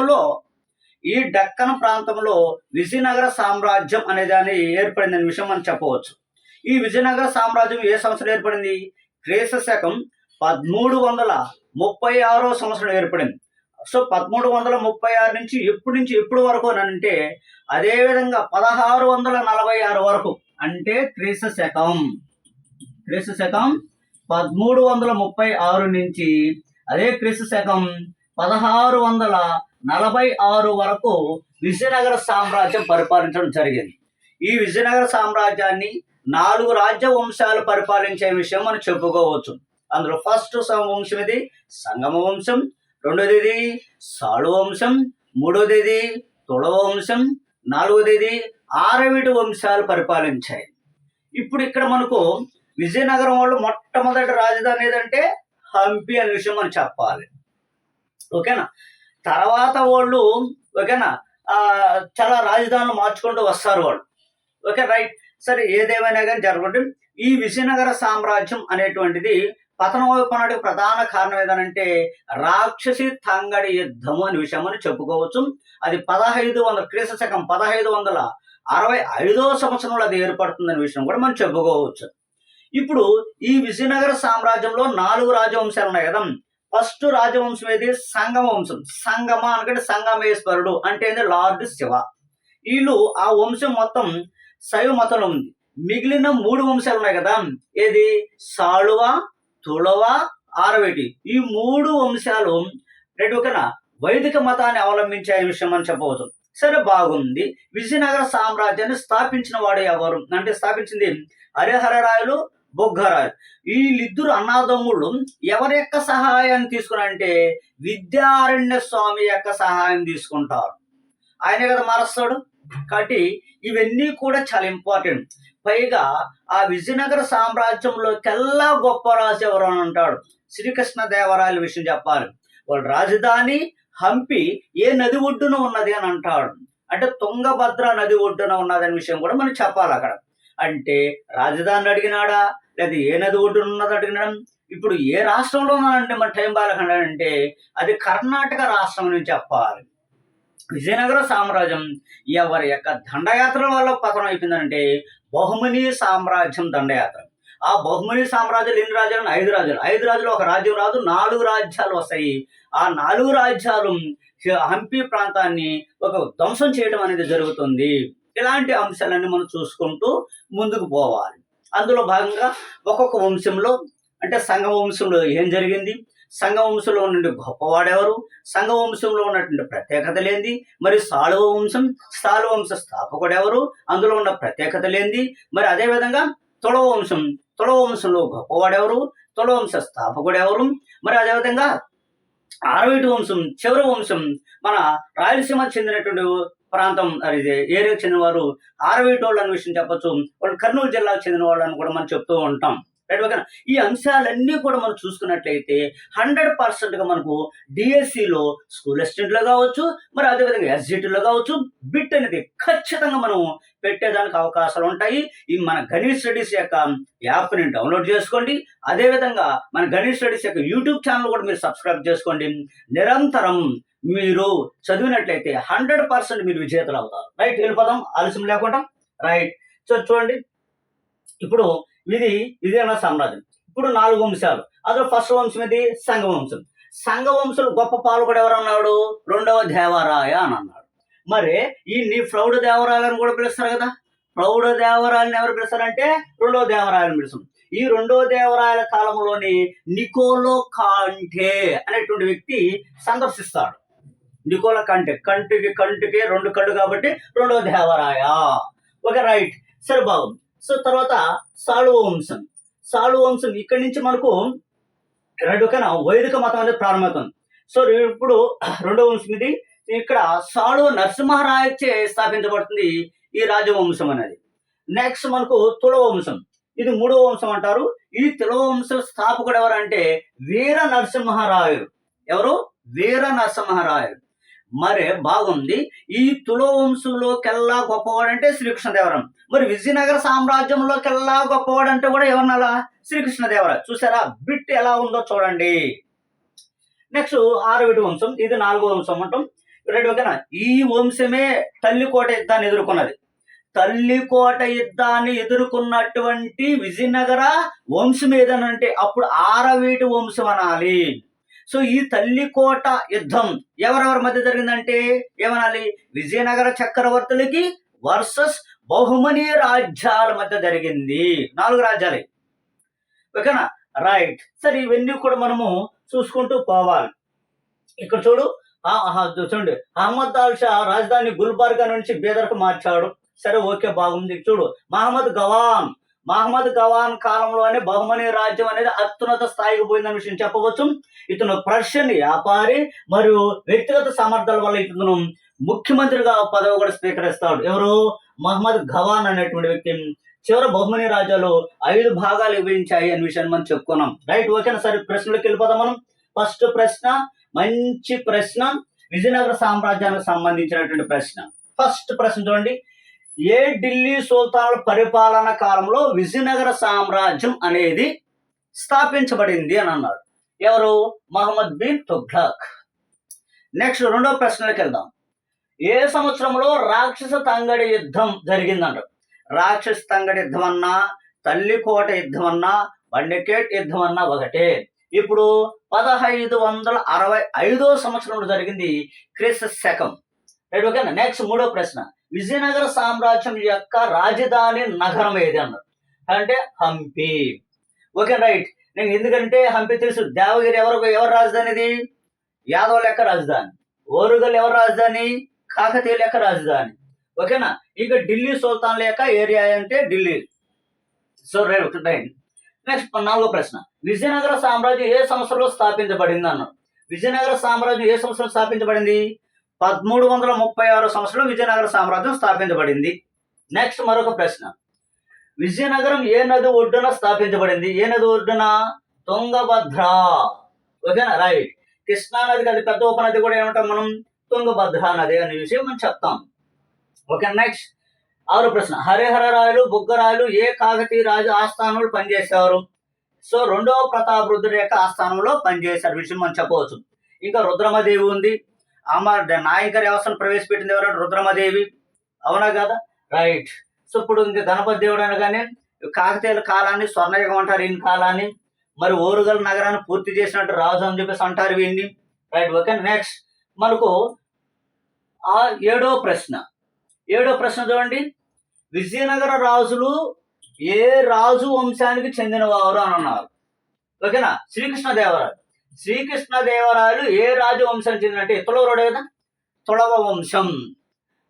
లో ఈ డక్కన్ ప్రాంతంలో విజయనగర సామ్రాజ్యం అనే దాని ఏర్పడిందనే విషయం మనం చెప్పవచ్చు. ఈ విజయనగర సామ్రాజ్యం ఏ సంవత్సరం ఏర్పడింది? క్రీస్తు శకం పదమూడు వందల ముప్పై ఆరో సంవత్సరం ఏర్పడింది. సో పదమూడు వందల ముప్పై ఆరు నుంచి ఎప్పటి నుంచి ఎప్పుడు వరకు అని అంటే అదే విధంగా పదహారు వందల నలభై ఆరు వరకు అంటే క్రీస్తు శకం క్రీస్తు శకం పదమూడు వందల ముప్పై ఆరు నుంచి అదే క్రీస్తు శకం పదహారు వందల నలభై ఆరు వరకు విజయనగర సామ్రాజ్యం పరిపాలించడం జరిగింది. ఈ విజయనగర సామ్రాజ్యాన్ని నాలుగు రాజ్య వంశాలు పరిపాలించే విషయం మనం చెప్పుకోవచ్చు. అందులో ఫస్ట్ వంశం ఇది సంగమ వంశం రెండోది ఇది వంశం మూడోది ఇది తుళవ వంశం నాలుగోది ఇది ఆరవిటి వంశాలు పరిపాలించాయి. ఇప్పుడు ఇక్కడ మనకు విజయనగరం వాళ్ళు మొట్టమొదటి రాజధాని ఏదంటే హంపి అనే విషయం మనం చెప్పాలి. ఓకేనా? తర్వాత వాళ్ళు ఓకేనా? ఆ, చాలా రాజధానులు మార్చుకుంటూ వస్తారు వాళ్ళు. Okay right. సరే ఏదేమైనా కానీ జరగండి ఈ విజయనగర సామ్రాజ్యం అనేటువంటిది పతనం ప్రధాన కారణం ఏదనంటే రాక్షసి తంగడి యుద్ధము అనే విషయం అని చెప్పుకోవచ్చు. అది పదహైదు వందల క్రీస్తు శకం పదహైదు వందల అరవై ఐదో సంవత్సరంలో అది ఏర్పడుతుందనే విషయం కూడా మనం చెప్పుకోవచ్చు. ఇప్పుడు ఈ విజయనగర సామ్రాజ్యంలో నాలుగు రాజవంశాలు ఉన్నాయి కదా. ఫస్ట్ రాజవంశం ఏది? సంగమ వంశం సంగమ అనకంటే సంగమేశ్వరుడు అంటే ఏంది? లార్డ్ శివ. వీళ్ళు ఆ వంశం మొత్తం శైవ మతంలో ఉంది. మిగిలిన మూడు వంశాలు ఉన్నాయి కదా. ఏది? సాళువ తుళవ ఆరవేటి. ఈ మూడు వంశాలు రెండు ఒకనా వైదిక మతాన్ని అవలంబించే విషయం అని చెప్పవచ్చు. సరే బాగుంది. విజయనగర సామ్రాజ్యాన్ని స్థాపించిన వాడు ఎవరు? అంటే స్థాపించింది హరిహరరాయలు బొగ్గరాయలు వీళ్ళిద్దరు అన్నాదమ్ముళ్ళు ఎవరి యొక్క సహాయాన్ని తీసుకున్నారంటే విద్యారణ్య స్వామి యొక్క సహాయం తీసుకుంటారు. ఆయనే కదా మారుస్తాడు. కాబట్టి ఇవన్నీ కూడా చాలా ఇంపార్టెంట్ పైగా ఆ విజయనగర సామ్రాజ్యంలో కెల్లా గొప్ప రాజు ఎవరు అని అంటాడు. శ్రీకృష్ణ దేవరాయల విషయం చెప్పాలి. వాళ్ళ రాజధాని హంపి ఏ నది ఒడ్డున ఉన్నది అని అంటాడు. అంటే తుంగభద్ర నది ఒడ్డున ఉన్నదనే విషయం కూడా మనం చెప్పాలి అక్కడ. అంటే రాజధాని అడిగినాడా? లేదా ఏ నది ఒడ్డున ఉన్నది అడిగినాడు? ఇప్పుడు ఏ రాష్ట్రంలో ఉన్నానంటే మన టైం బాలకండ అంటే అది కర్ణాటక రాష్ట్రం అని చెప్పాలి. విజయనగర సామ్రాజ్యం ఎవరి యొక్క దండయాత్ర వల్ల పతనం అయిపోయిందంటే బహుమని సామ్రాజ్యం దండయాత్ర. ఆ బహుమని సామ్రాజ్యాలు ఎన్ని రాజ్యాలు? ఐదు రాజ్యాలు. ఐదు రాజులు ఒక రాజ్యం రాదు నాలుగు రాజ్యాలు వస్తాయి. ఆ నాలుగు రాజ్యాలు హంపి ప్రాంతాన్ని ఒక ధ్వంసం చేయడం అనేది జరుగుతుంది. ఇలాంటి అంశాలన్నీ మనం చూసుకుంటూ ముందుకు పోవాలి. అందులో భాగంగా ఒక్కొక్క వంశంలో అంటే సంఘ వంశంలో ఏం జరిగింది? సంఘ వంశంలో నుండి గొప్పవాడెవరు? సంఘ వంశంలో ఉన్నటువంటి ప్రత్యేకతలేంది మరి సాళువ వంశం స్థాళు వంశ స్థాపకుడు ఎవరు అందులో ఉన్న ప్రత్యేకతలేంది మరి అదేవిధంగా తుళవ వంశం తుళవ వంశంలో గొప్పవాడెవరు? తుళవ వంశ స్థాపకుడు ఎవరు మరి అదేవిధంగా ఆరవేటి వంశం చివరి వంశం మన రాయలసీమ చెందినటువంటి ప్రాంతం అది ఏరియాకి చెందిన వారు ఆరవేటోళ్ళు అనే విషయం చెప్పొచ్చు వాళ్ళు కర్నూలు జిల్లాకు చెందిన వాళ్ళు అని కూడా మనం చెప్తూ ఉంటాం. రైట్ ఓకేనా ఈ అంశాలన్నీ కూడా మనం చూసుకున్నట్లయితే హండ్రెడ్ పర్సెంట్గా మనకు డిఎస్సిలో స్కూల్ అసిస్టెంట్లో కావచ్చు మరి అదేవిధంగా ఎస్జిటీలో కావచ్చు బిట్ అనేది ఖచ్చితంగా మనం పెట్టేదానికి అవకాశాలు ఉంటాయి. ఈ మన గణేష్ స్టడీస్ యొక్క యాప్ని డౌన్లోడ్ చేసుకోండి. అదేవిధంగా మన గణేష్ స్టడీస్ యొక్క యూట్యూబ్ ఛానల్ కూడా మీరు సబ్స్క్రైబ్ చేసుకోండి. నిరంతరం మీరు చదివినట్లయితే హండ్రెడ్ పర్సెంట్ మీరు విజేతలు అవుతారు. రైట్ వెళ్ళిపోదాం ఆలస్యం లేకుండా రైట్. సో చూడండి. ఇప్పుడు ఇది విజయనగర సామ్రాజ్యం? ఇప్పుడు నాలుగు వంశాలు. అందులో ఫస్ట్ వంశం ఇది సంఘ వంశం. సంఘ గొప్ప పాలకుడు ఎవరన్నాడు? రెండవ దేవరాయ అని అన్నాడు. మరి ఈ నీ ప్రౌఢ దేవరాయలను కూడా పిలుస్తారు కదా? ప్రౌఢ దేవరాయలను ఎవరు పిలుస్తారంటే? రెండవ దేవరాయలను పిలుస్తాం ఈ రెండో దేవరాయల కాలంలోని నికోలో కాంటే అనేటువంటి వ్యక్తి సందర్శిస్తాడు. నికోల కంటే కంటికి కంటికి రెండు కళ్ళు కాబట్టి రెండవ దేవరాయ. Okay right. సరే బాగుంది సో తర్వాత సాళువ వంశం. సాళువ వంశం ఇక్కడి నుంచి మనకు రెండు ఓకేనా? వైదిక మతం అనేది ప్రారంభమవుతుంది. సో ఇప్పుడు రెండవ వంశం ఇది. ఇక్కడ సాళు నరసింహరాయచే స్థాపించబడుతుంది ఈ రాజవంశం అనేది. నెక్స్ట్ మనకు తులవ వంశం. ఇది మూడవ వంశం అంటారు. ఈ తులవ వంశం స్థాపకుడు ఎవరంటే వీర నరసింహరాయుడు. ఎవరు? వీర నరసింహరాయుడు. మరే బాగుంది. ఈ తుల వంశంలోకెల్లా గొప్పవాడంటే శ్రీకృష్ణదేవరం. మరి విజయనగర సామ్రాజ్యంలోకెల్లా గొప్పవాడంటే కూడా ఎవరినలా? శ్రీకృష్ణదేవర. చూసారా? బిట్ ఎలా ఉందో చూడండి. నెక్స్ట్ ఆరవిటి వంశం. ఇది నాలుగో వంశం అంటాం. రైట్ ఓకేనా? ఈ వంశమే తల్లికోట యుద్ధాన్ని ఎదుర్కొన్నది. తల్లికోట యుద్ధాన్ని ఎదుర్కొన్నటువంటి విజయనగర వంశం ఏదనంటే అప్పుడు ఆరవీటి వంశం అనాలి. సో ఈ తల్లికోట యుద్ధం ఎవరెవరి మధ్య జరిగిందంటే ఏమనాలి? విజయనగర చక్రవర్తులకి వర్సెస్ బహుమని రాజ్యాల మధ్య జరిగింది. నాలుగు రాజ్యాలే. ఓకేనా? రైట్. సరే ఇవన్నీ కూడా మనము చూసుకుంటూ పోవాలి. ఇక్కడ చూడు. ఆ, చూడండి. అహ్మద్ దాల్ షా రాజధాని గుల్బర్గా నుంచి బీదర్కు మార్చాడు. సరే ఓకే బాగుంది. చూడు. మహమ్మద్ గవాన్ మహమ్మద్ గవాన్ కాలంలోనే బహుమని రాజ్యం అనేది అత్యున్నత స్థాయికి పోయిందని విషయం చెప్పవచ్చు. ఇతను ప్రషియన్ వ్యాపారి మరియు వ్యక్తిగత సమర్థాల వల్ల ఇతను ముఖ్యమంత్రిగా పదవి కూడా స్వీకరిస్తాడు. ఎవరు? మహమ్మద్ గవాన్ అనేటువంటి వ్యక్తి. చివరి బహుమని రాజ్యాలు ఐదు భాగాలు విభజించాయి అనే విషయాన్ని మనం చెప్పుకున్నాం. రైట్ ఓకేనా సరే ప్రశ్నలోకి వెళ్ళిపోదాం మనం. ఫస్ట్ ప్రశ్న మంచి ప్రశ్న విజయనగర సామ్రాజ్యానికి సంబంధించినటువంటి ప్రశ్న. ఫస్ట్ ప్రశ్న చూడండి. ఏ ఢిల్లీ సుల్తానుల పరిపాలన కాలంలో విజయనగర సామ్రాజ్యం అనేది స్థాపించబడింది అని అన్నాడు. ఎవరు? మహమ్మద్ బిన్ తుగ్లక్. నెక్స్ట్ రెండో ప్రశ్నలకు వెళ్దాం. ఏ సంవత్సరంలో రాక్షస తంగడి యుద్ధం జరిగిందంట రాక్షస తంగడి యుద్ధం అన్నా తల్లికోట యుద్ధం అన్నా బండికేట్ యుద్ధం అన్నా ఒకటే. ఇప్పుడు పదహైదు వందల అరవై ఐదో సంవత్సరంలో జరిగింది క్రీస్తు శకం. రైట్ ఓకేనా? నెక్స్ట్ మూడో ప్రశ్న. విజయనగర సామ్రాజ్యం యొక్క రాజధాని నగరం ఏది అన్నారు? అంటే హంపి. Okay right. నేను ఎందుకంటే హంపి తెలుసు. దేవగిరి ఎవరు ఎవరు రాజధానిది యాదవుల లెక్క రాజధాని. ఓరుగల్ ఎవరు రాజధాని? కాకతీయ లెక్క రాజధాని. ఓకేనా? ఇంకా ఢిల్లీ సుల్తాన్ల యొక్క ఏరియా అంటే Delhi. So right right. Next నాలుగో ప్రశ్న. విజయనగర సామ్రాజ్యం ఏ సంవత్సరంలో స్థాపించబడింది అన్నారు? విజయనగర సామ్రాజ్యం ఏ సంవత్సరం స్థాపించబడింది? పదమూడు వందల ముప్పై ఆరు సంవత్సరంలో విజయనగర సామ్రాజ్యం స్థాపించబడింది. నెక్స్ట్ మరొక ప్రశ్న. విజయనగరం ఏ నది ఒడ్డున స్థాపించబడింది? ఏ నది ఒడ్డున? తుంగభద్ర. ఓకేనా రైట్ కృష్ణా నదికి అది పెద్ద ఉపనది కూడా ఏమంటాం మనం? తుంగభద్ర నది అనే విషయం మనం చెప్తాం. ఓకే నెక్స్ట్ ఆరు ప్రశ్న. హరిహర రాయలు బుగ్గరాయలు ఏ కాకతీయ రాజు ఆస్థానంలో పనిచేశారు? సో రెండవ ప్రతాపరుద్రుడి యొక్క ఆస్థానంలో పనిచేశారు. విషయం మనం చెప్పవచ్చు. ఇంకా రుద్రమదేవి ఉంది. ఆమె నాయకర్ వ్యవస్థను ప్రవేశపెట్టింది ఎవరంటే రుద్రమదేవి. అవునా కదా? రైట్ సో ఇప్పుడు ఇంకా గణపతి దేవుడు అనగానే కాకతీయుల కాలాన్ని స్వర్ణయుగం అంటారు ఈయన కాలాన్ని. మరి ఓరుగల్ నగరాన్ని పూర్తి చేసినట్టు రాజు అని చెప్పేసి అంటారు వీడిని. రైట్ ఓకే నెక్స్ట్ మనకు ఆ ఏడో ప్రశ్న. ఏడో ప్రశ్న చూడండి. విజయనగర రాజులు ఏ రాజు వంశానికి చెందినవారు అని అన్నారు. ఓకేనా శ్రీకృష్ణ శ్రీకృష్ణదేవరాయలు శ్రీకృష్ణ దేవరాయలు ఏ రాజవంశం చెందినంటే తులవరుడే కదా తుళవ వంశం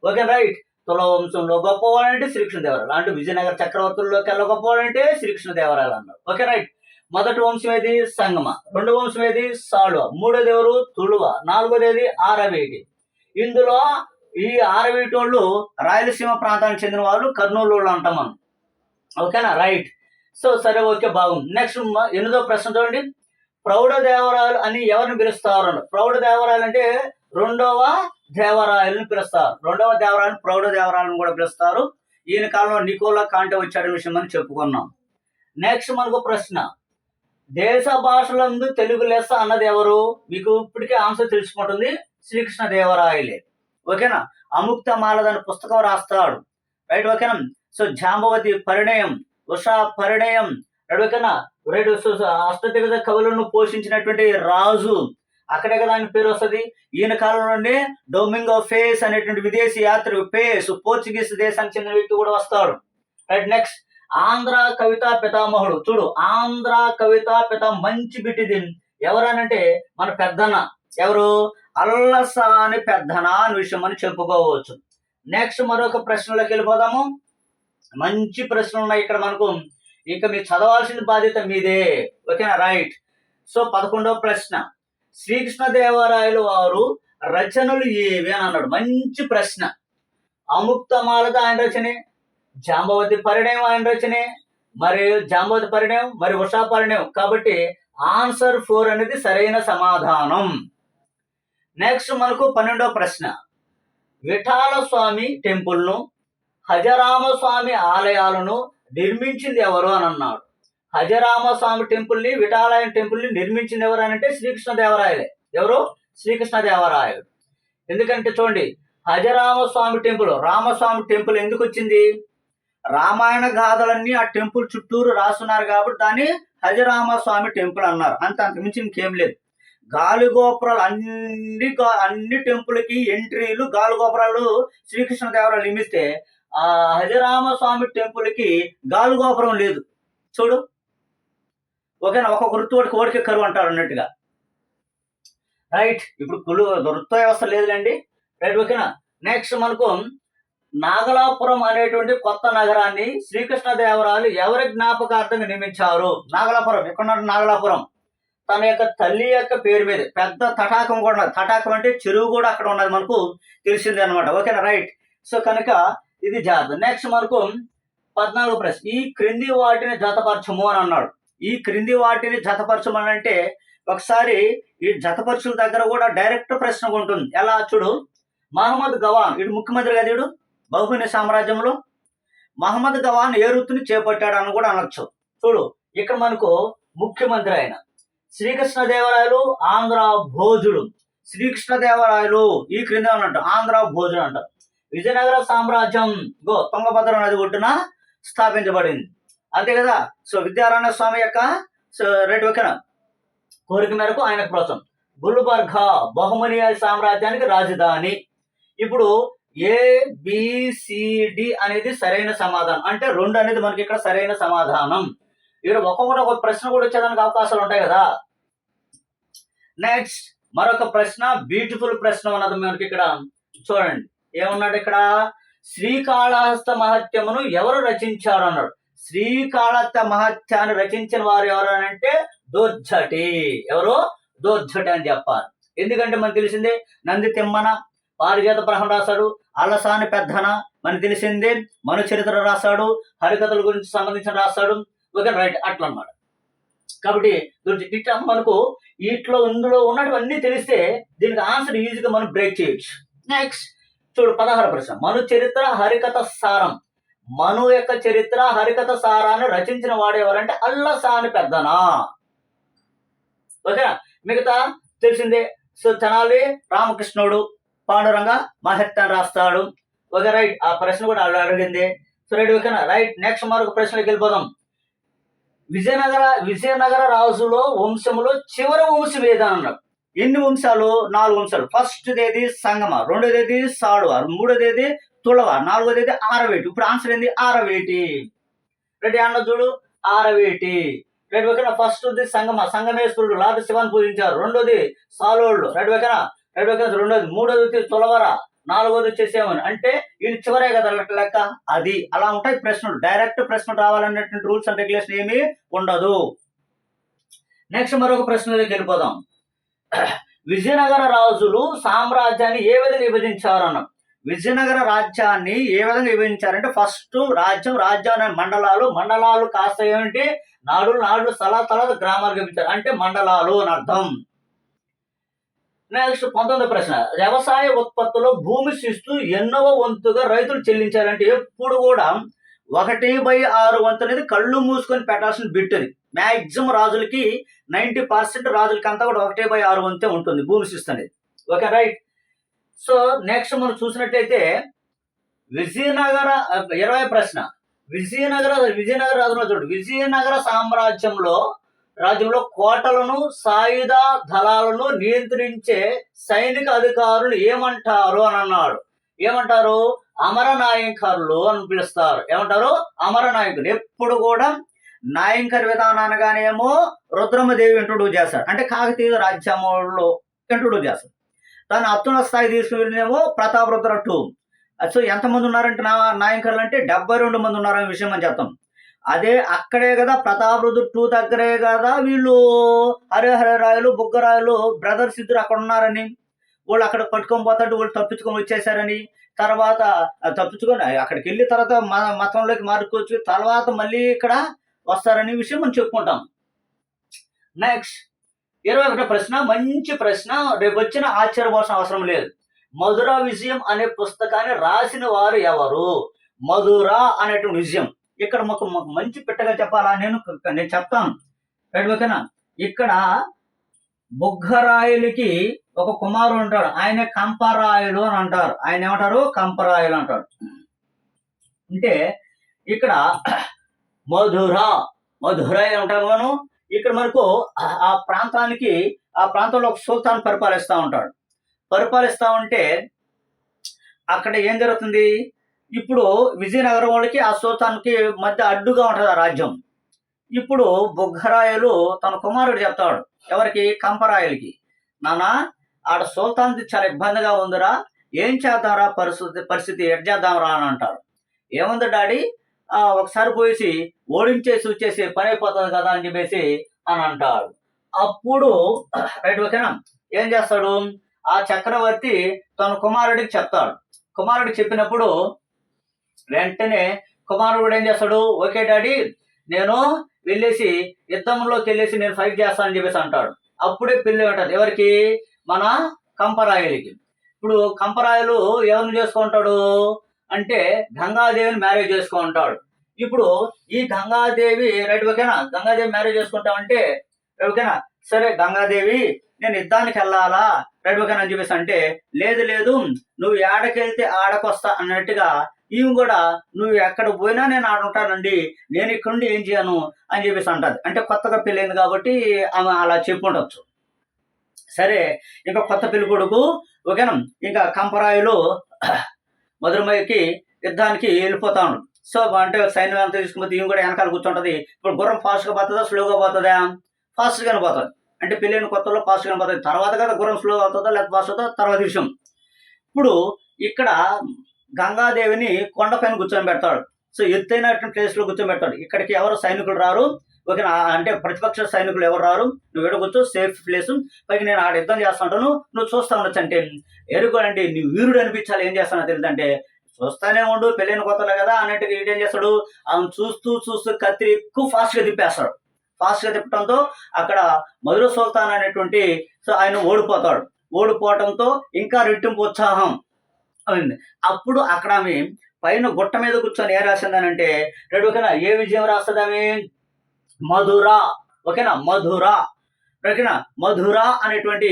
ఓకే రైట్. తులవ వంశంలో గొప్పవాడు అంటే శ్రీకృష్ణ దేవరాయలు అంటే విజయనగర చక్రవర్తుల్లోకి వెళ్ళ గొప్పవాడు అంటే శ్రీకృష్ణ దేవరాయలు అన్నారు. Okay right. మొదటి వంశం ఏది? సంగమ. రెండో వంశం ఏది? సాళువ మూడోది ఎవరు తుಳುవ నాలుగోది ఏది ఆరవేటి. ఇందులో ఈ ఆరవేటి వాళ్ళు రాయలసీమ ప్రాంతానికి చెందిన వాళ్ళు కర్నూలు వాళ్ళు అంటాం మనం. ఓకేనా? రైట్. సో సరే ఓకే బాగుంది. నెక్స్ట్ ఎనిమిదో ప్రశ్న చూడండి. ప్రౌఢ దేవరాయలు అని ఎవరిని పిలుస్తారు ప్రౌఢ దేవరాయలు అంటే రెండవ దేవరాయలను పిలుస్తారు. రెండవ దేవరాయలు ప్రౌఢ దేవరాయలను కూడా పిలుస్తారు. ఈయన కాలంలో నికోలా కాంటే వచ్చాడని విషయం మనం చెప్పుకున్నాం. నెక్స్ట్ మనకు ప్రశ్న. దేశ భాషలందు తెలుగు లెస్స అన్నది ఎవరు? మీకు ఇప్పటికే ఆన్సర్ తెలుసుకుంటుంది శ్రీకృష్ణ దేవరాయలే ఓకేనా? అముక్త మాలదని పుస్తకం రాస్తాడు. రైట్ ఓకేనా? సో జాంబవతి పరిణయం ఉషా పరిణయం ఎడవకన్నా రైట్ అష్టదిగ్గజ కవులను పోషించినటువంటి రాజు. అక్కడే కదా ఆయన పేరు వస్తుంది. ఈయన కాలంలోనే డొమింగో ఫేస్ అనేటువంటి విదేశీ యాత్రికు ఫేస్ పోర్చుగీస్ దేశానికి చెందిన వ్యక్తి కూడా వస్తాడు. రైట్ నెక్స్ట్ ఆంధ్ర కవితా పితామహుడు. చూడు ఆంధ్ర కవితా పిత మంచి బిట్టిది ఎవరనంటే మన పెద్దన ఎవరు? అల్లసాని పెద్దన అని విషయం అని చెప్పుకోవచ్చు. నెక్స్ట్ మరొక ప్రశ్నలోకి వెళ్ళిపోదాము. మంచి ప్రశ్నలు ఉన్నాయి ఇక్కడ మనకు. ఇంకా మీరు చదవాల్సిన బాధ్యత మీదే. ఓకేనా? రైట్. సో పదకొండవ ప్రశ్న. శ్రీకృష్ణదేవరాయలు వారు రచనలు ఏవి అని అన్నాడు. మంచి ప్రశ్న. అముక్తమాలత ఆయన రచనే జాంబవతి పరిణయం ఆయన రచనే మరి జాంబవతి పరిణయం మరి ఉషా పరిణయం. కాబట్టి ఆన్సర్ ఫోర్ అనేది సరైన సమాధానం. నెక్స్ట్ మనకు పన్నెండవ ప్రశ్న. విఠాల స్వామి టెంపుల్ను హజరామ స్వామి ఆలయాలను నిర్మించింది ఎవరు అని అన్నాడు. హజరామ స్వామి టెంపుల్ని విఠాలయం టెంపుల్ని నిర్మించింది ఎవరు అని అంటే శ్రీకృష్ణ దేవరాయలే ఎవరు? శ్రీకృష్ణ దేవరాయలు ఎందుకంటే చూడండి హజరామస్వామి టెంపుల్ రామస్వామి టెంపుల్ ఎందుకు వచ్చింది? రామాయణ గాథలన్నీ ఆ టెంపుల్ చుట్టూరు రాస్తున్నారు కాబట్టి దాన్ని హజరామస్వామి టెంపుల్ అన్నారు. అంత అంతకుమించి ఇంకేం లేదు. గాలిగోపురాలు అన్ని అన్ని టెంపుల్కి ఎంట్రీలు గాలిగోపురాలు శ్రీకృష్ణదేవరాయలు శ్రీకృష్ణ నిమిస్తే ఆ హజరామస్వామి టెంపుల్కి గాలి గోపురం లేదు. చూడు. ఓకేనా ఒక వృత్తి కోడికి కరువు అంటారు అన్నట్టుగా. రైట్. ఇప్పుడు కులు వృత్త వ్యవస్థ లేదులేండి. రైట్ ఓకేనా? నెక్స్ట్ మనకు నాగలాపురం అనేటువంటి కొత్త నగరాన్ని శ్రీకృష్ణదేవరాయలు ఎవరి జ్ఞాపకార్థంగా నిర్మించారు? నాగలాపురం. ఎక్కడ నాగలాపురం? తన యొక్క తల్లి యొక్క పేరు మీద. పెద్ద తటాకం కూడా ఉన్నది. తటాకం అంటే చెరువు కూడా అక్కడ ఉన్నది మనకు తెలిసింది అనమాట ఓకేనా? రైట్. సో కనుక ఇది జాత నెక్స్ట్ మనకు పద్నాలుగు ప్రశ్న. ఈ క్రింది వాటిని జతపరచము అని అన్నాడు. ఈ క్రింది వాటిని జతపరచము అని అంటే ఒకసారి ఈ జతపరచుల దగ్గర కూడా డైరెక్ట్ ప్రశ్న ఉంటుంది. ఎలా? చూడు. మహమ్మద్ గవాన్ ఇడు ముఖ్యమంత్రి కదా ఇడు బహుమని సామ్రాజ్యంలో మహమ్మద్ గవాన్ ఏ వృత్తిని చేపట్టాడు అని కూడా అనొచ్చు. చూడు. ఇక్కడ మనకు ముఖ్యమంత్రి ఆయన. శ్రీకృష్ణదేవరాయలు ఆంధ్ర భోజుడు శ్రీకృష్ణదేవరాయలు ఈ క్రింద ఉన్నట్టు ఆంధ్ర భోజుడు అంటారు. విజయనగర సామ్రాజ్యం గో తుంగభద్ర నది ఒడ్డున స్థాపించబడింది. అంతే కదా? సో విద్యారాయణ స్వామి యొక్క సో రైట్ ఓకేనా కోరిక మేరకు ఆయన ప్రోత్సాహం. గుల్బర్గ బహుమని సామ్రాజ్యానికి రాజధాని. ఇప్పుడు ఏ బిసిడి అనేది సరైన సమాధానం. అంటే రెండు అనేది మనకి ఇక్కడ సరైన సమాధానం. ఇక్కడ ఒక్కొక్కటి ఒక ప్రశ్న కూడా వచ్చేదానికి అవకాశాలు ఉంటాయి కదా? నెక్స్ట్ మరొక ప్రశ్న బ్యూటిఫుల్ ప్రశ్న ఉన్నది మనకి ఇక్కడ. చూడండి. ఏమన్నాడు ఇక్కడ శ్రీకాళహస్త మహత్యమును ఎవరు రచించారు అన్నాడు శ్రీకాళహస్త మహత్యాన్ని రచించిన వారు ఎవరు అని అంటే దోర్జటి ఎవరు? దోర్జటి అని చెప్పాలి. ఎందుకంటే మనకు తెలిసిందే నంది తిమ్మన పారిజాత బ్రహ్మ రాశాడు అలసాని పెద్దన మనకు తెలిసిందే మను చరిత్ర రాశాడు హరికథల గురించి సంబంధించిన రాశాడు ఓకే రైట్ అట్లా అన్నమాట కాబట్టి ఇట్లా మనకు వీటిలో ఇందులో ఉన్నటువన్నీ తెలిస్తే దీనికి ఆన్సర్ ఈజీగా మనం బ్రేక్ చేయొచ్చు. నెక్స్ట్ చూడు పదహారు ప్రశ్న. మను చరిత్ర హరికథ సారం. మను యొక్క చరిత్ర హరికథ సారాన్ని రచించిన వాడు ఎవరంటే అల్లసాని పెద్దనా. ఓకేనా? మిగతా తెలిసిందే. సో తెనాలి రామకృష్ణుడు పాండురంగ మహత్తన్ రాస్తాడు. Okay right. ఆ ప్రశ్న కూడా అడిగింది. సో రైట్ ఓకేనా? రైట్. నెక్స్ట్ మరొక ప్రశ్నకి వెళ్ళిపోదాం. విజయనగర విజయనగర రాజులో వంశములో చివరి వంశం ఏదని అన్నాడు ఎన్ని వంశాలు? నాలుగు వంశాలు. ఫస్ట్ ఏది సంగమ రెండోదేది సాడువ మూడోదేది తుళవ నాలుగోది ఆరవేటి. ఇప్పుడు ఆన్సర్ ఏంది? ఆరవేటి. రెడీ అన్న చూడు. ఆరవేటి. రెడ్ ఓకేనా ఫస్ట్ సంగమ సంగమేశ్వరుడు లార్డ్ శివాన్ని పూజించారు. రెండోది సాలోళ్ళు. రెడ్ ఓకేనా రెడ్ ఓకేనా రెండోది మూడోది వచ్చి తులవర నాలుగోది వచ్చేసేమని అంటే ఇది చివరే కదా లెక్క- లెక్క? అది. అలా ఉంటాయి ప్రశ్నలు. డైరెక్ట్ ప్రశ్నలు రావాలన్నటువంటి రూల్స్ అండ్ రెగ్యులేషన్ ఏమీ ఉండదు. నెక్స్ట్ మరొక ప్రశ్నలోకి వెళ్ళిపోదాం. విజయనగర రాజులు సామ్రాజ్యాన్ని ఏ విధంగా విభజించారు అన్నాం విజయనగర రాజ్యాన్ని ఏ విధంగా విభజించారంటే ఫస్ట్ రాజ్యం రాజ్యం మండలాలు మండలాలు కాస్త ఏమిటి? నాడు నాడు తల తల గ్రామాలు విభజించారు అంటే మండలాలు అని అర్థం. నెక్స్ట్ పంతొమ్మిది ప్రశ్న. వ్యవసాయ ఉత్పత్తులో భూమి శిస్తు ఎన్నవ వంతుగా రైతులు చెల్లించారంటే ఎప్పుడు కూడా ఒకటి బై ఆరు వంతు అనేది కళ్ళు మూసుకొని పెట్టాల్సిన బిట్ అది. మ్యాక్సిమం రాజులకి నైంటీ పర్సెంట్ రాజులకి అంతా కూడా ఒకటే బై ఆరు వంతే ఉంటుంది భూమి శిస్తు అనేది. Okay right. సో నెక్స్ట్ మనం చూసినట్లయితే విజయనగర ఇరవై ప్రశ్న. విజయనగర విజయనగర రాజులో చూడు. విజయనగర సామ్రాజ్యంలో రాజ్యంలో కోటలను సాయుధ దళాలను నియంత్రించే సైనిక అధికారులు ఏమంటారు అని అన్నాడు. ఏమంటారు? అమర నాయకులు అని పిలుస్తారు. ఏమంటారు? అమర నాయకులు. ఎప్పుడు కూడా నాయంకర్ విధానం అనగానేమో రుద్రమదేవి ఇంట్రొడ్యూస్ చేస్తాడు. అంటే కాకతీయ రాజ్యాంగంలో ఇంట్రొడ్యూస్ చేస్తాడు. తను అత్యున్న స్థాయి తీసుకునేమో ప్రతాప్ రుద్ర టూ సో ఎంతమంది ఉన్నారంటే నా నాయకులు అంటే డెబ్బై రెండు మంది ఉన్నారనే విషయం అని చెప్తాం. అదే అక్కడే కదా ప్రతాప్ రుద్ర టూ దగ్గరే కదా వీళ్ళు హరిహర రాయలు బుగ్గరాయలు బ్రదర్స్ ఇద్దరు అక్కడ ఉన్నారని. వాళ్ళు అక్కడ పట్టుకొని పోతాడు వాళ్ళు తప్పించుకొని వచ్చేసారని. తర్వాత తప్పించుకొని అక్కడికి వెళ్ళిన తర్వాత మతంలోకి మారుకోవచ్చు తర్వాత మళ్ళీ ఇక్కడ వస్తారనే విషయం మనం చెప్పుకుంటాం. నెక్స్ట్ ఇరవై ఒకటో ప్రశ్న మంచి ప్రశ్న. రేపు వచ్చిన ఆశ్చర్యపోవాల్సిన అవసరం లేదు. మధుర విజయం అనే పుస్తకాన్ని రాసిన వారు ఎవరు? మధుర అనేటువంటి విజయం. ఇక్కడ మాకు మాకు మంచి పెట్టగా చెప్పాలా? నేను నేను చెప్తాను. ఓకేనా? ఇక్కడ బుగ్గరాయులకి ఒక కుమారుడు ఉంటాడు. ఆయన కంపరాయుడు అని అంటారు. ఆయన ఏమంటారు? కంపరాయులు అంటారు అంటే ఇక్కడ మధుర మధుర అంటారు మనం? ఇక్కడ మనకు ఆ- ప్రాంతానికి ఆ ప్రాంతంలో ఒక సుల్తాన్ పరిపాలిస్తూ ఉంటాడు. పరిపాలిస్తూ ఉంటే అక్కడ ఏం జరుగుతుంది? ఇప్పుడు విజయనగరం వాళ్ళకి ఆ సుల్తాన్కి మధ్య అడ్డుగా ఉంటుంది ఆ రాజ్యం. ఇప్పుడు బుగ్గరాయలు తన కుమారుడు చెప్తాడు ఎవరికి? కంపరాయలకి. నానా ఆడ సుల్తాన్ చాలా ఇబ్బందిగా ఉందిరా ఏం చేద్దాంరా పరిస్థితి పరిస్థితి ఎట్ చేద్దాంరా అని అంటారు ఏముంది డాడీ? ఒకసారి పోయేసి ఓడించేసి వచ్చేసి పని అయిపోతుంది కదా అని చెప్పేసి అని అంటాడు అప్పుడు రైట్ ఓకేనా? ఏం చేస్తాడు? ఆ చక్రవర్తి తన కుమారుడికి చెప్తాడు. కుమారుడికి చెప్పినప్పుడు వెంటనే కుమారుడు ఏం చేస్తాడు? ఓకే డాడీ నేను వెళ్ళేసి యుద్ధంలోకి వెళ్ళేసి నేను ఫైట్ చేస్తాను అని చెప్పేసి అంటాడు. అప్పుడే పెళ్ళి ఉంటుంది ఎవరికి? మన కంపరాయలకి. ఇప్పుడు కంపరాయలు ఎవరిని చేసుకుంటాడు? అంటే గంగాదేవిని మ్యారేజ్ చేసుకుంటాడు ఇప్పుడు ఈ గంగాదేవి రైట్ ఓకేనా? గంగాదేవి మ్యారేజ్ చేసుకుంటామంటే అంటే ఓకేనా? సరే గంగాదేవి నేను యుద్ధానికి వెళ్ళాలా? రైట్ ఓకేనా? అని చెప్పేసి అంటే లేదు లేదు నువ్వు ఏడకెళ్తే ఆడకొస్తా అన్నట్టుగా ఈమె కూడా నువ్వు ఎక్కడ పోయినా నేను ఆడ ఉంటానండి. నేను ఇక్కడుండి ఏం చేయను? అని చెప్పేసి అంటది. అంటే కొత్తగా పెళ్ళింది కాబట్టి ఆమె అలా చెప్పుండొచ్చు. సరే ఇంకా కొత్త పెళ్ళి కొడుకు ఓకేనా? ఇంకా కంపరాయులు మధురమయ్యకి యుద్ధానికి వెళ్ళిపోతాను సో అంటే సైన్యం ఎంత తీసుకుపోతే ఈయన కూడా వెనకాల కూర్చుంటది. ఇప్పుడు గుర్రం ఫాస్ట్గా పోతుందా స్లోగా పోతుందా? ఫాస్ట్గానే పోతుంది. అంటే పెళ్ళైన కొత్తలో ఫాస్ట్గానే పోతుంది. తర్వాత కదా గుర్రం స్లో అవుతుందా లేకపోతే ఫాస్ట్ అవుతుందా తర్వాత విషయం. ఇప్పుడు ఇక్కడ గంగాదేవిని కొండపైన కూర్చొని పెడతాడు. సో ఎత్తైనటువంటి ప్లేస్లో కూర్చొని పెడతాడు. ఇక్కడికి ఎవరు సైనికులు రారు? ఓకే అంటే ప్రతిపక్ష సైనికులు ఎవరు రారు? నువ్వు ఎడగొచ్చు సేఫ్ ప్లేస్ పైకి నేను ఆడ యుద్ధం చేస్తుంటాను నువ్వు చూస్తా ఉండొచ్చు అంటే ఎరుగు నీ వీరుడు అనిపించాలి ఏం చేస్తానో తెలియదు అంటే చూస్తానే ఉండు పెళ్ళైన కొత్తలో కదా అన్నట్టుగా ఏం చేస్తాడు? ఆమె చూస్తూ చూస్తూ కత్తి ఎక్కువ ఫాస్ట్గా తిప్పేస్తాడు. ఫాస్ట్గా తిప్పడంతో అక్కడ మధుర సుల్తాన్ అనేటువంటి సో ఆయన ఓడిపోతాడు. ఓడిపోవటంతో ఇంకా రెట్టింపు ఉత్సాహం అయింది. అప్పుడు అక్కడ ఆమె పైన గుట్ట మీద కూర్చొని ఏ రాసిందనంటే రెండు ఓకేనా? ఏ విజయం రాస్తుంది ఆమె? మధుర. ఓకేనా? మధుర. ఓకేనా మధుర అనేటువంటి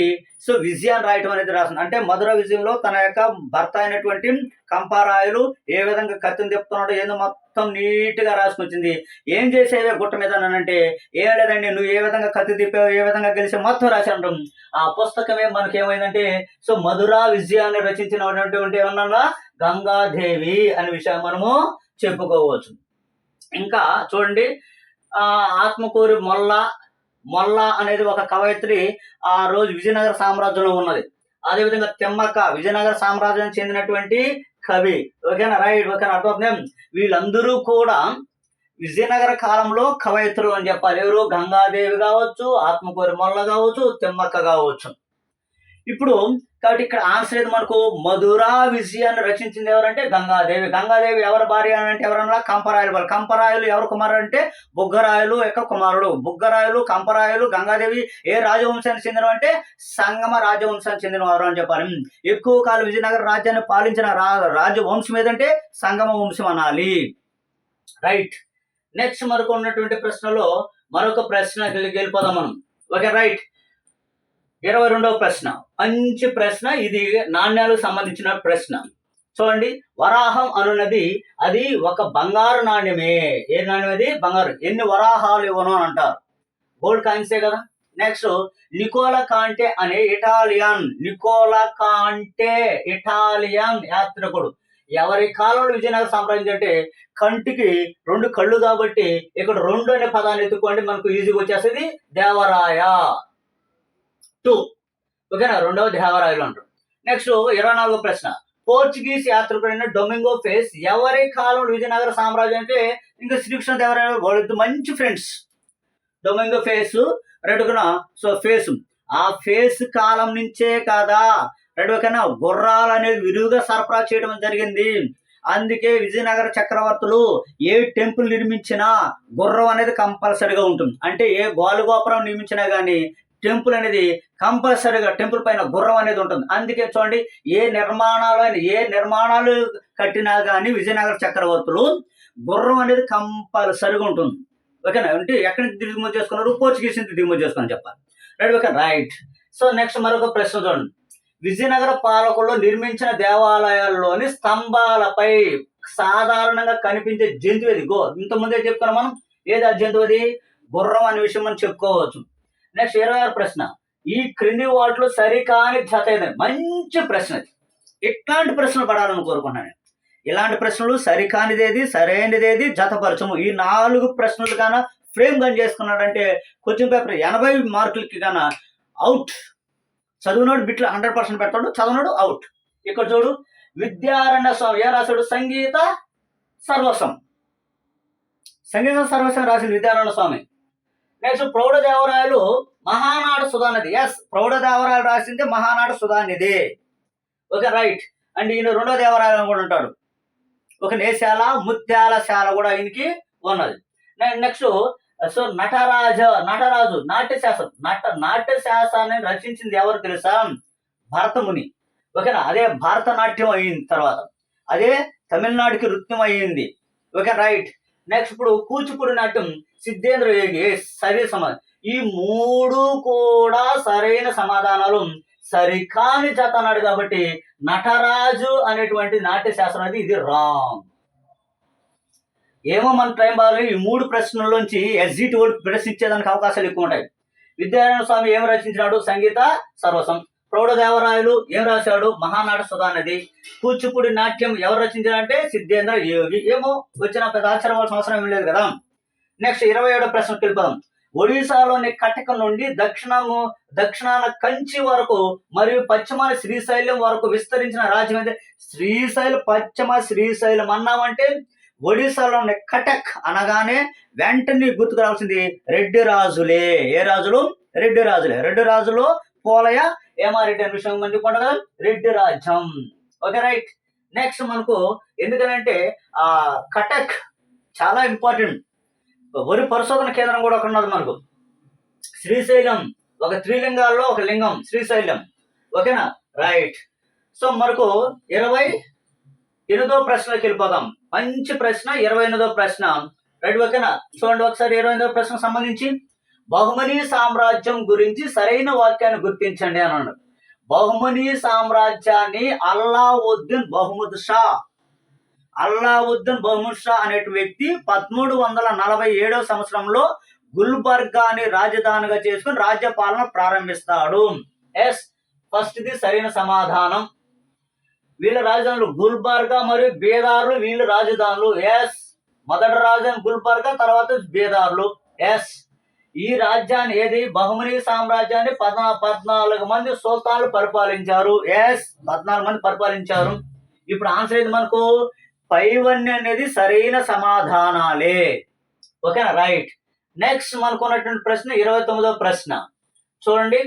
సో విజయాన్ని రాయటం అనేది రాసింది అంటే మధుర విజయంలో తన యొక్క భర్త అయినటువంటి కంపారాయులు ఏ విధంగా కత్తిని తిప్పుతున్నాడో ఏందో మొత్తం నీట్గా రాసుకొచ్చింది. ఏం చేసేవే గుట్ట మీద అంటే ఏం లేదండి నువ్వు ఏ విధంగా కత్తి తిప్పావు ఏ విధంగా గెలిచి మొత్తం రాసి అంటాం ఆ పుస్తకమే మనకి ఏమైందంటే సో మధుర విజయాన్ని రచించినటువంటి ఏమన్నా గంగాదేవి అనే విషయం మనము చెప్పుకోవచ్చు. ఇంకా చూడండి ఆత్మకూరి మొల్ల మొల్ల అనేది ఒక కవయిత్రి ఆ రోజు విజయనగర సామ్రాజ్యంలో ఉన్నది. అదేవిధంగా తెమ్మక్క విజయనగర సామ్రాజ్యానికి చెందినటువంటి కవి. ఓకేనా? రైట్. ఓకేనా? అర్థమవుతుంది? వీళ్ళందరూ కూడా విజయనగర కాలంలో కవయిత్రులు అని చెప్పాలి. ఎవరు? గంగాదేవి కావచ్చు ఆత్మకూరి మొల్ల కావచ్చు తెమ్మక్క కావచ్చు. ఇప్పుడు కాబట్టి ఇక్కడ ఆన్సర్ ఏది మనకు? మధురా విజయాన్ని రచించింది ఎవరంటే గంగాదేవి. గంగాదేవి ఎవరి భార్య అని అంటే ఎవరన్నా? కంపరాయలు వాళ్ళు. కంపరాయలు ఎవరు కుమారుడు అంటే? బుగ్గరాయలు యొక్క కుమారుడు. బుగ్గరాయలు కంపరాయలు గంగాదేవి ఏ రాజవంశానికి చెందిన అంటే? సంగమ రాజవంశానికి చెందినవారు అని చెప్పాలి. ఎక్కువ కాలం విజయనగర రాజ్యాన్ని పాలించిన రా రాజవంశం ఏదంటే? సంగమ వంశం అనాలి. రైట్. నెక్స్ట్ మనకు ఉన్నటువంటి ప్రశ్నలో మరొక ప్రశ్న గెలిపోదాం మనం. Okay right. ఇరవై రెండవ ప్రశ్న. మంచి ప్రశ్న ఇది నాణ్యాలకు సంబంధించిన ప్రశ్న. చూడండి వరాహం అనున్నది అది ఒక బంగారు నాణ్యమే. ఏ నాణ్యం అది? బంగారు. ఎన్ని వరాహాలు ఇవ్వను అని అంటారు. గోల్డ్ కాయిన్సే కదా? నెక్స్ట్ నికోలా కాంటే అనే ఇటాలియన్ నికోలా కాంటే ఇటాలియన్ యాత్రికుడు. ఎవరి కాలంలో విజయనగర సామ్రాజ్యం అంటే కంటికి రెండు కళ్ళు కాబట్టి ఇక్కడ రెండు అనే పదాన్ని ఎత్తుకోండి మనకు ఈజీగా వచ్చేసేది దేవరాయ. టూ ఓకేనా రెండవ దేవరాయలు అంటారు. నెక్స్ట్ ఇరవై నాలుగో ప్రశ్న. పోర్చుగీస్ యాత్రికుడైన డొమింగో ఫేస్ ఎవరి కాలంలో విజయనగర సామ్రాజ్యం అంటే ఇంకా శ్రీకృష్ణ దేవరాయలు మంచి ఫ్రెండ్స్ డొమింగో ఫేస్ రెడుగున సో ఫేస్ ఆ ఫేస్ కాలం నుంచే కదా? రెడుకైనా గుర్రాలు అనేది విరివిగా సరఫరా చేయడం జరిగింది. అందుకే విజయనగర చక్రవర్తులు ఏ టెంపుల్ నిర్మించినా గుర్రం అనేది కంపల్సరిగా ఉంటుంది. అంటే ఏ గోలుగోపురం నిర్మించినా గానీ టెంపుల్ అనేది కంపల్సరీగా టెంపుల్ పైన గుర్రం అనేది ఉంటుంది. అందుకే చూడండి ఏ నిర్మాణాలు అయినా ఏ నిర్మాణాలు కట్టినా కానీ విజయనగర చక్రవర్తులు గుర్రం అనేది కంపల్సరీగా ఉంటుంది. ఓకేనా? అంటే ఎక్కడి నుంచి దిగుమతి చేసుకున్నారు? పోర్చుగీస్ నుంచి దిగుమతి చేసుకుని చెప్పాలి. Right okay right so next మరొక ప్రశ్న చూడండి. విజయనగర పాలకులు నిర్మించిన దేవాలయాల్లోని స్తంభాలపై సాధారణంగా కనిపించే జంతువు అది గో ఇంతకుముందే చెప్పుకున్నాం మనం. ఏది ఆ జంతువు అది? గుర్రం అనే విషయం మనం చెప్పుకోవచ్చు. నెక్స్ట్ ఇరవై ఆరు ప్రశ్న. ఈ క్రింది వాటిలో సరికాని జత మంచి ప్రశ్న ఇది. ఇట్లాంటి ప్రశ్నలు పడాలని కోరుకున్నాను ఇలాంటి ప్రశ్నలు సరికానిదేది సరైనదేది జతపరచము. ఈ నాలుగు ప్రశ్నలు గాన ఫ్రేమ్ గన్ చేసుకున్నాడంటే క్వశ్చన్ పేపర్ ఎనభై మార్కులకి గాన అవుట్. చదువునోడు బిట్లు హండ్రెడ్ పర్సెంట్ పెడతాడు చదువునోడు అవుట్. ఇక్కడ చూడు విద్యారణ్య స్వామి ఏ రాశాడు? సంగీత సర్వస్వం సంగీత సర్వస్వం రాసింది విద్యారణ్య స్వామి నెక్స్ట్ ప్రౌఢదేవరాయలు మహానాడు సుధానిధి ఎస్ ప్రౌఢదేవరాయలు రాసింది Mahanadu Sudhanidhi okay right and ఈయన రెండో దేవరాయలు కూడా ఉంటాడు. ఒక నేశాల ముత్యాల శాల కూడా ఆయనకి ఉన్నది. నెక్స్ట్ సో నటరాజ నటరాజు నాట్యశాస్త్రం నట నాట్యశాస్త్రాన్ని రచించింది ఎవరు తెలుసా? భరతముని. ఓకేనా అదే భరతనాట్యం అయింది తర్వాత. అదే తమిళనాడుకి నృత్యం అయ్యింది. ఓకే రైట్ నెక్స్ట్ ఇప్పుడు కూచిపూడి నాట్యం. సిద్ధేంద్ర యోగి సరి సమా ఈ మూడు కూడా సరైన సమాధానాలు సరికాని జత అన్నాడు కాబట్టి నటరాజు అనేటువంటి నాట్య శాస్త్రం అనేది ఇది రాంగ్. ఏమో మన టైం బాగా ఈ మూడు ప్రశ్నల్లోంచి ఎగ్జిట్ ఓడి ప్రశ్నించేదానికి అవకాశాలు ఎక్కువ ఉంటాయి. విద్యారాయణ స్వామి ఏం రచించినాడు? సంగీత సర్వసం ప్రౌఢదేవరాయలు ఏం రాశాడు? మహానాట సుధానది. కూచిపూడి నాట్యం ఎవరు రచించారంటే సిద్ధేంద్ర యోగి. ఏమో వచ్చిన పెద్ద ఆశ్చర్యవలసిన అవసరం ఏం లేదు కదా. నెక్స్ట్ ఇరవై ఏడో ప్రశ్న తెలుపుదాం ఒడిశాలోని కటక నుండి దక్షిణము దక్షిణాన కంచి వరకు మరియు పశ్చిమాన శ్రీశైలం వరకు విస్తరించిన రాజ్యం అయితే శ్రీశైలం పశ్చిమ శ్రీశైలం అన్నామంటే ఒడిశాలోని కటక్ అనగానే వెంటనే గుర్తుకు రావాల్సింది రెడ్డి రాజులే. ఏ రాజులు? రెడ్డి రాజులే. రెడ్డి రాజులు పోలయ ఏమారెడ్డి అనే విషయం మంది కొండగా రెడ్డి రాజ్యం. Okay right. నెక్స్ట్ మనకు ఎందుకనంటే ఆ కటక్ చాలా ఇంపార్టెంట్. వరి పరిశోధన కేంద్రం కూడా ఒకటి ఉన్నది మనకు. శ్రీశైలం ఒక త్రిలింగాల్లో ఒక లింగం శ్రీశైలం. ఓకేనా? రైట్. సో మనకు ఇరవై ఎనిమిదో ప్రశ్నకి వెళ్ళిపోదాం. మంచి ప్రశ్న ఇరవై ఎనిమిదో ప్రశ్న. రైట్ ఓకేనా? చూడండి ఒకసారి ఇరవై ఎనిమిదో ప్రశ్న సంబంధించి. బహుమనీ సామ్రాజ్యం గురించి సరైన వాక్యాన్ని గుర్తించండి అని అన్నాడు. బహుమనీ సామ్రాజ్యాన్ని అల్లావుద్దీన్ బహుమద్ షా అల్లావుద్దీన్ బహుముషా అనే వ్యక్తి పదమూడు వందల నలభై ఏడో సంవత్సరంలో గుల్బర్గాని రాజధానిగా చేసుకుని రాజ్యపాలన ప్రారంభిస్తాడు. ఎస్ ఫస్ట్ది సరైన సమాధానం. వీళ్ళ రాజధానులు గుల్బర్గా మరియు బేదార్లు వీళ్ళ రాజధానులు. ఎస్ మొదటి రాజధాని గుల్బర్గా తర్వాత బేదార్లు. ఎస్ ఈ రాజ్యాన్ని ఏది? బహుమనీ సామ్రాజ్యాన్ని పద్నా పద్నాలుగు మంది సుల్తాన్లు పరిపాలించారు. ఎస్ పద్నాలుగు మంది పరిపాలించారు. ఇప్పుడు ఆన్సర్ ఏంది మనకు? పైవన్నీ అనేది సరైన సమాధానాలే. ఓకేనా? రైట్. నెక్స్ట్ మనకున్నటువంటి ప్రశ్న ఇరవై తొమ్మిదో ప్రశ్న. చూడండి.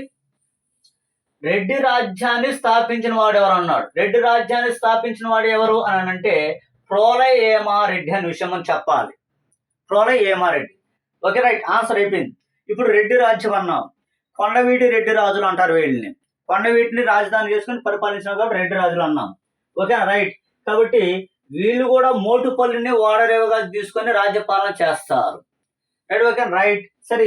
రెడ్డి రాజ్యాన్ని స్థాపించిన వాడు ఎవరు అన్నాడు? రెడ్డి రాజ్యాన్ని స్థాపించిన వాడు ఎవరు అని అంటే ప్రోలయ ఏమారెడ్డి అనే విషయం అని చెప్పాలి. ప్రోలయ ఏమారెడ్డి. Okay right. ఆన్సర్ అయిపోయింది. ఇప్పుడు రెడ్డి రాజ్యం అన్నాం. కొండవీటి రెడ్డి రాజులు అంటారు వీళ్ళని. కొండవీటిని రాజధాని చేసుకుని పరిపాలించిన కాబట్టి రెడ్డి రాజులు అన్నాం. ఓకేనా? రైట్. కాబట్టి వీళ్ళు కూడా మోటుపల్లిని ఓడరేవుగా తీసుకొని రాజ్యపాలన చేస్తారు. రైట్ ఓకే రైట్ సరే